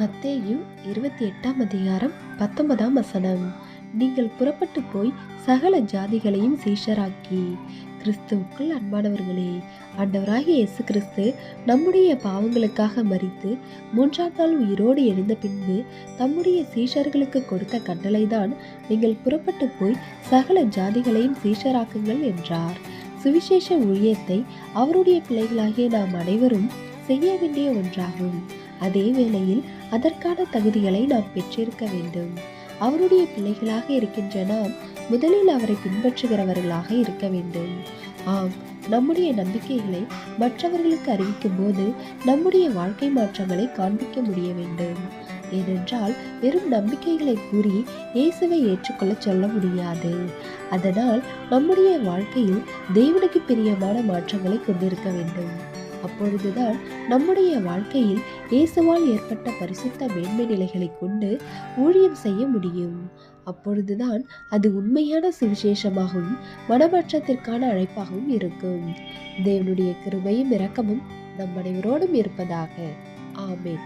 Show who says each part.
Speaker 1: மத்தேயு இருபத்தி எட்டாம் அதிகாரம் பத்தொன்பதாம் வசனம். நீங்கள் புறப்பட்டு போய் சகல ஜாதிகளையும் சீஷராக்கி. கிறிஸ்துவுக்குள் அன்பானவர்களே ஆண்டவராகிய இயேசு கிறிஸ்து நம்முடைய பாவங்களுக்காக மறித்து மூன்றாம் நாள் உயிரோடு எழுந்த பின்பு தம்முடைய சீஷர்களுக்கு கொடுத்த கட்டளைதான் நீங்கள் புறப்பட்டு போய் சகல ஜாதிகளையும் சீஷராக்குங்கள் என்றார். சுவிசேஷ ஊழியத்தை அவருடைய பிள்ளைகளாகிய நாம் அனைவரும் செய்ய வேண்டிய ஒன்றாகும். அதே வேளையில் அதற்கான தகுதிகளை நாம் பெற்றிருக்க வேண்டும். அவருடைய பிள்ளைகளாக இருக்கின்ற நாம் முதலில் அவரை பின்பற்றுகிறவர்களாக இருக்க வேண்டும். ஆம் நம்முடைய நம்பிக்கைகளை மற்றவர்களுக்கு அறிவிக்கும் போது நம்முடைய வாழ்க்கை மாற்றங்களை காண்பிக்க முடிய வேண்டும். ஏனென்றால் வெறும் நம்பிக்கைகளை கூறி இயேசுவை ஏற்றுக்கொள்ள சொல்ல முடியாது. அதனால் நம்முடைய வாழ்க்கையில் தேவனுக்கு பிரியமான மாற்றங்களை கொண்டிருக்க வேண்டும். அப்பொழுதுதான் நம்முடைய வாழ்க்கையில் இயேசுவால் ஏற்பட்ட பரிசுத்த மேன்மை நிலைகளை கொண்டு ஊழியம் செய்ய முடியும். அப்பொழுதுதான் அது உண்மையான சுவிசேஷமாகவும் மனமாற்றத்திற்கான அழைப்பாகவும் இருக்கும். தேவனுடைய கிருபையும் இரக்கமும் நம் அனைவரோடும் இருப்பதாக. ஆமேன்.